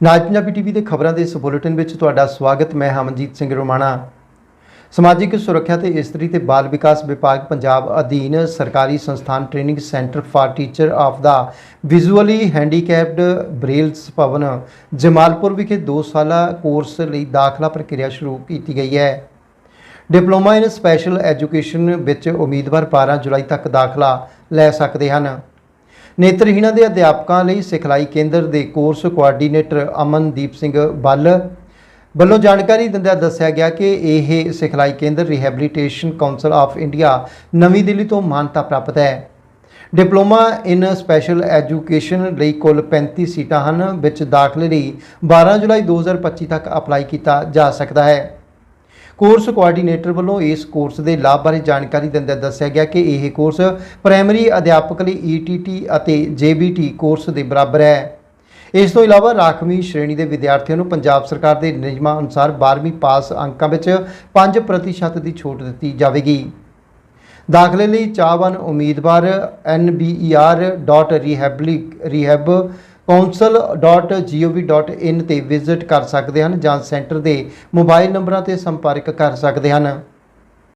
ਨਾਜ Punjabi TV ਦੇ ਖਬਰਾਂ ਦੇ ਇਸ ਬੁਲੇਟਿਨ ਵਿੱਚ ਤੁਹਾਡਾ ਸਵਾਗਤ, ਮੈਂ ਹਮਨਜੀਤ ਸਿੰਘ ਰੋਮਾਣਾ। ਸਮਾਜਿਕ ਸੁਰੱਖਿਆ ਤੇ ਇਸਤਰੀ ਤੇ ਬਾਲ ਵਿਕਾਸ ਵਿਭਾਗ ਪੰਜਾਬ ਅਧੀਨ ਸਰਕਾਰੀ ਸੰਸਥਾਨ training centre for teacher of the visually handicapped Braille's Bhavan, Jamalpur ਵਿਖੇ 2 ਸਾਲਾ ਕੋਰਸ ਲਈ ਦਾਖਲਾ ਪ੍ਰਕਿਰਿਆ ਸ਼ੁਰੂ ਕੀਤੀ ਗਈ ਹੈ। ਡਿਪਲੋਮਾ ਇਨ ਸਪੈਸ਼ਲ ਐਜੂਕੇਸ਼ਨ ਵਿੱਚ ਉਮੀਦਵਾਰ 12 ਜੁਲਾਈ ਤੱਕ ਦਾਖਲਾ ਲੈ ਸਕਦੇ ਹਨ। ਨੇਤਰਹੀਣਾਂ ਦੇ ਅਧਿਆਪਕਾਂ ਲਈ ਸਿਖਲਾਈ ਕੇਂਦਰ ਦੇ ਕੋਰਸ ਕੋਆਰਡੀਨੇਟਰ ਅਮਨਦੀਪ ਸਿੰਘ ਬੱਲ ਵੱਲੋਂ ਜਾਣਕਾਰੀ ਦਿੰਦਿਆਂ ਦੱਸਿਆ ਗਿਆ ਕਿ ਇਹ ਸਿਖਲਾਈ ਕੇਂਦਰ ਰਿਹੈਬਿਲਿਟੇਸ਼ਨ ਕਾਉਂਸਲ ਆਫ ਇੰਡੀਆ ਨਵੀਂ ਦਿੱਲੀ ਤੋਂ ਮਾਨਤਾ ਪ੍ਰਾਪਤ ਹੈ। ਡਿਪਲੋਮਾ ਇਨ ਸਪੈਸ਼ਲ ਐਜੂਕੇਸ਼ਨ ਲਈ ਕੁੱਲ 35 ਸੀਟਾਂ ਹਨ, ਵਿੱਚ ਦਾਖਲੇ ਲਈ 12 ਜੁਲਾਈ 2025 ਤੱਕ ਅਪਲਾਈ ਕੀਤਾ ਜਾ ਸਕਦਾ ਹੈ। ਕੋਰਸ ਕੋਆਰਡੀਨੇਟਰ ਵੱਲੋਂ ਇਸ ਕੋਰਸ ਦੇ ਲਾਭ ਬਾਰੇ ਜਾਣਕਾਰੀ ਦਿੰਦਿਆਂ ਦੱਸਿਆ ਗਿਆ ਕਿ ਇਹ ਕੋਰਸ ਪ੍ਰਾਇਮਰੀ ਅਧਿਆਪਕ ਲਈ ETT ਅਤੇ JBT ਕੋਰਸ ਦੇ ਬਰਾਬਰ ਹੈ। ਇਸ ਤੋਂ ਇਲਾਵਾ ਰਾਖਵੀਂ ਸ਼੍ਰੇਣੀ ਦੇ ਵਿਦਿਆਰਥੀਆਂ ਨੂੰ ਪੰਜਾਬ ਸਰਕਾਰ ਦੇ ਨਿਯਮਾਂ ਅਨੁਸਾਰ 12ਵੀਂ ਪਾਸ ਅੰਕਾਂ ਵਿੱਚ 5% ਦੀ ਛੋਟ ਦਿੱਤੀ ਜਾਵੇਗੀ। ਦਾਖਲੇ ਲਈ ਚਾਹਵਾਨ ਉਮੀਦਵਾਰ nber.rehab.council.gov.in ਤੇ ਵਿਜ਼ਿਟ ਕਰ ਸਕਦੇ ਹਨ ਜਾਂ ਸੈਂਟਰ ਦੇ ਮੋਬਾਈਲ ਨੰਬਰਾਂ ਤੇ ਸੰਪਰਕ ਕਰ ਸਕਦੇ ਹਨ।